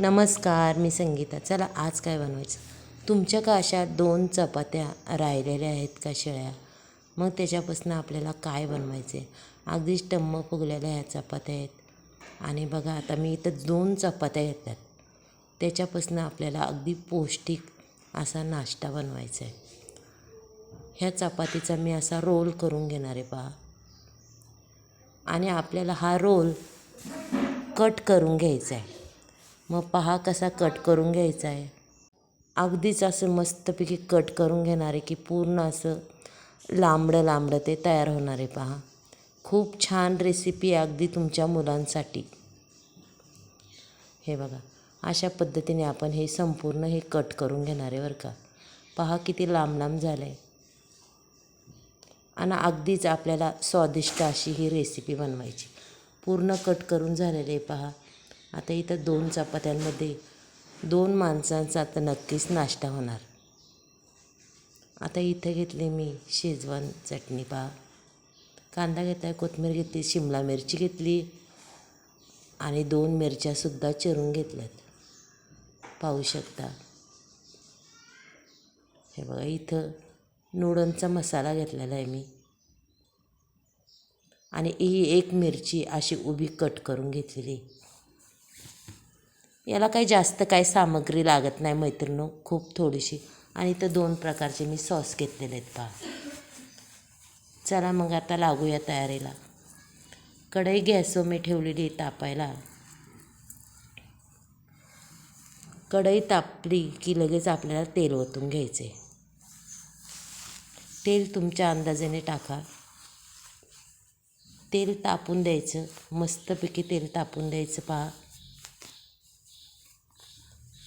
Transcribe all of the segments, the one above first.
नमस्कार मी संगीता. चला आज काय बनवायचं? तुमच्या का अशा दोन चपात्या राहिलेल्या आहेत का शेळ्या? मग त्याच्यापासून आपल्याला काय बनवायचं आहे अगदीच टम्म फुगलेल्या ह्या चपात्या आहेत. आणि बघा आता मी इथं दोन चपात्या घेतल्यात. त्याच्यापासून आपल्याला अगदी पौष्टिक असा नाश्ता बनवायचा आहे ह्या चपातीचा मी असा रोल करून घेणार आहे पहा. आणि आपल्याला हा रोल कट करून घ्यायचा आहे मग पहा कसा कट करून घ्यायचा आहे. अगदीच असं मस्तपैकी कट करून घेणार आहे की पूर्ण असं लांबडं लांबडं ते तयार होणार आहे पहा. खूप छान रेसिपी आहे अगदी तुमच्या मुलांसाठी. हे बघा अशा पद्धतीने आपण हे संपूर्ण हे कट करून घेणार आहे बरं का. पहा किती लांब लांब झालं आहे आणि अगदीच आपल्याला स्वादिष्ट अशी ही रेसिपी बनवायची. पूर्ण कट करून झालेले पहा. आता इथं दोन चपात्यांमध्ये दोन माणसांचा तर नक्कीच नाश्ता होणार. आता इथं घेतली मी शेजवान चटणी पा. कांदा घेतला कोथमीर घेतली शिमला मिरची घेतली आणि दोन मिरच्यासुद्धा चिरून घेतल्यात. पाहू शकता. हे बघा इथं नूडलचा मसाला घेतलेला आहे मी. आणि ही एक मिरची अशी उभी कट करून घेतलेली. याला काही जास्त काही सामग्री लागत नाही मैत्रिणो खूप थोडीशी. आणि इथं दोन प्रकारचे मी सॉस घेतलेले आहेत पहा. चला मग आता लागूया तयारीला. कढई गॅसवर मी ठेवलेली तापायला. कढई तापली की लगेच आपल्याला तेल ओतून घ्यायचे. तेल तुमच्या अंदाजाने टाका. तेल तापून द्यायचं. मस्तपैकी तेल तापून द्यायचं पहा.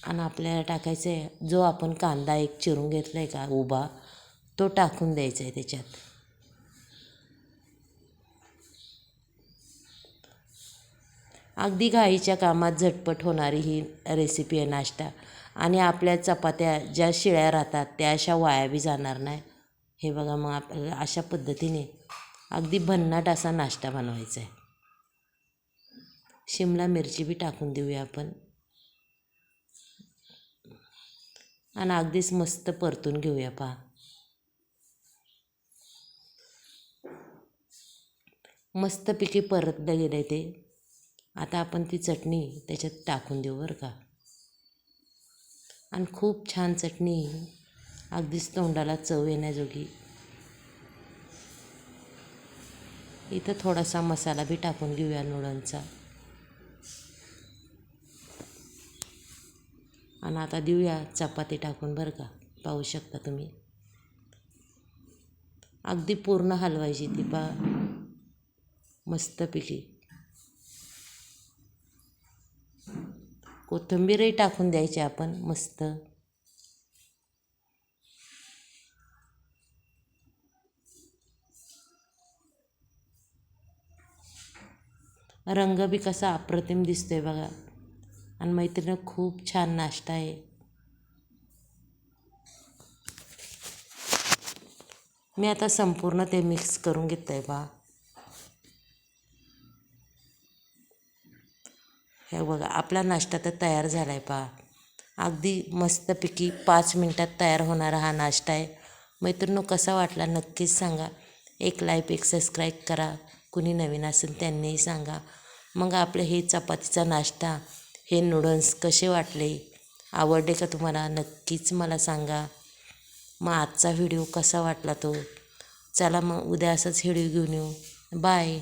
आणि आपल्याला टाकायचं आहे जो आपण कांदा एक चिरून घेतला आहे का उभा तो टाकून द्यायचा आहे त्याच्यात. अगदी घाईच्या कामात झटपट होणारी ही रेसिपी आहे नाश्ता. आणि आपल्या चपात्या ज्या शिळ्या राहतात त्या अशा वाया बी जाणार नाही. हे बघा मग आपल्याला अशा पद्धतीने अगदी भन्नाट असा नाश्ता बनवायचा आहे. शिमला मिरची बी टाकून देऊया आपण. आणि अगदीच मस्त परतून घेऊया पहा. मस्तपैकी परतलं गेलं आहे ते. आता आपण ती चटणी त्याच्यात टाकून देऊ बरं का. आणि खूप छान चटणी. अगदीच तोंडाला चव येण्याजोगी. इथं थोडासा मसाला बी टाकून घेऊया नूडलचा. आणि आता देऊया चपाती टाकून बरं का. पाहू शकता तुम्ही. अगदी पूर्ण हलवायची ती पा. मस्तपैकी कोथिंबीरही टाकून द्यायची आपण मस्त. रंग बी कसा अप्रतिम दिसतोय बघा. आणि मैत्रिणी खूप छान नाश्ता आहे. मी आता संपूर्ण ते मिक्स करून घेत आहे बा. हे बघा आपला नाश्ता तर तयार झाला आहे पहा अगदी मस्तपैकी पाच मिनटात तयार होणारा हा नाश्ता आहे. मैत्रिणी कसा वाटला नक्कीच सांगा. एक लाईक एक सबस्क्राईब करा. कुणी नवीन असेल त्यांनीही सांगा. मग आपलं हे चपातीचा नाश्ता हे नूडल्स कसे वाटले? आवडले का तुम्हाला? नक्कीच मला सांगा. मग आजचा व्हिडिओ कसा वाटला तो? चला मग उद्या असंच व्हिडिओ घेऊन येऊ. बाय.